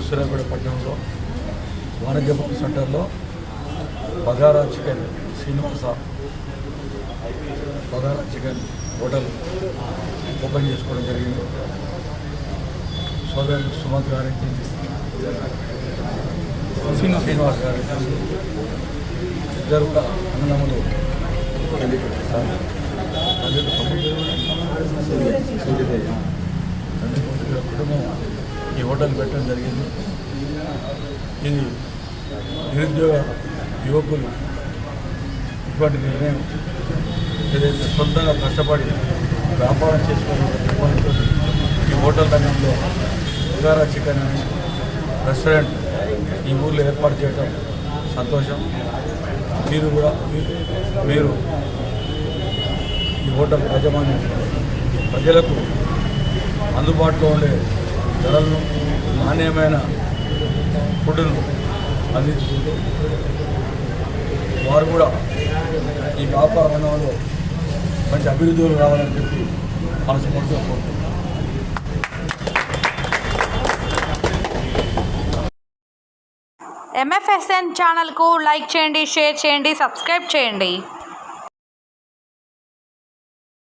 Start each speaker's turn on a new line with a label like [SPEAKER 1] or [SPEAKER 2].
[SPEAKER 1] సూర్యాపేట పట్టణంలో వాణిజ్యపు సెంటర్లో bagara chicken Srinivasa bagara chicken hotel open చేసుకోవడం జరిగింది. సోదరుడు సుమంత్ గారి శ్రీనివాస్ గారి గారికి ఇద్దరు కూడా అన్నదమ్ములు తండ్రి కుటుంబం హోటల్ పెట్టడం జరిగింది. ఇది నిరుద్యోగ యువకులు ఇటువంటి నిర్ణయం ఏదైతే సొంతంగా కష్టపడి వ్యాపారం చేసుకునే ఈ హోటల్ రంగంలో ఉగారా చికెన్ అని రెస్టారెంట్ ఈ ఊర్లో ఏర్పాటు చేయడం సంతోషం. మీరు కూడా మీరు ఈ హోటల్ యాజమాన్యం ప్రజలకు అందుబాటులో ఉండే ధరలను నాణ్యమైన ఫుడ్ను అందించుకుంటూ వారు కూడా ఈ వ్యాపార రంగంలో మంచి అభివృద్ధులు రావాలని చెప్పి మనస్ఫూర్తిగా కోరుకుంటున్నాను.
[SPEAKER 2] ఎంఎఫ్ఎస్ఎన్ ఛానల్కు లైక్ చేయండి షేర్ చేయండి సబ్స్క్రైబ్ చేయండి.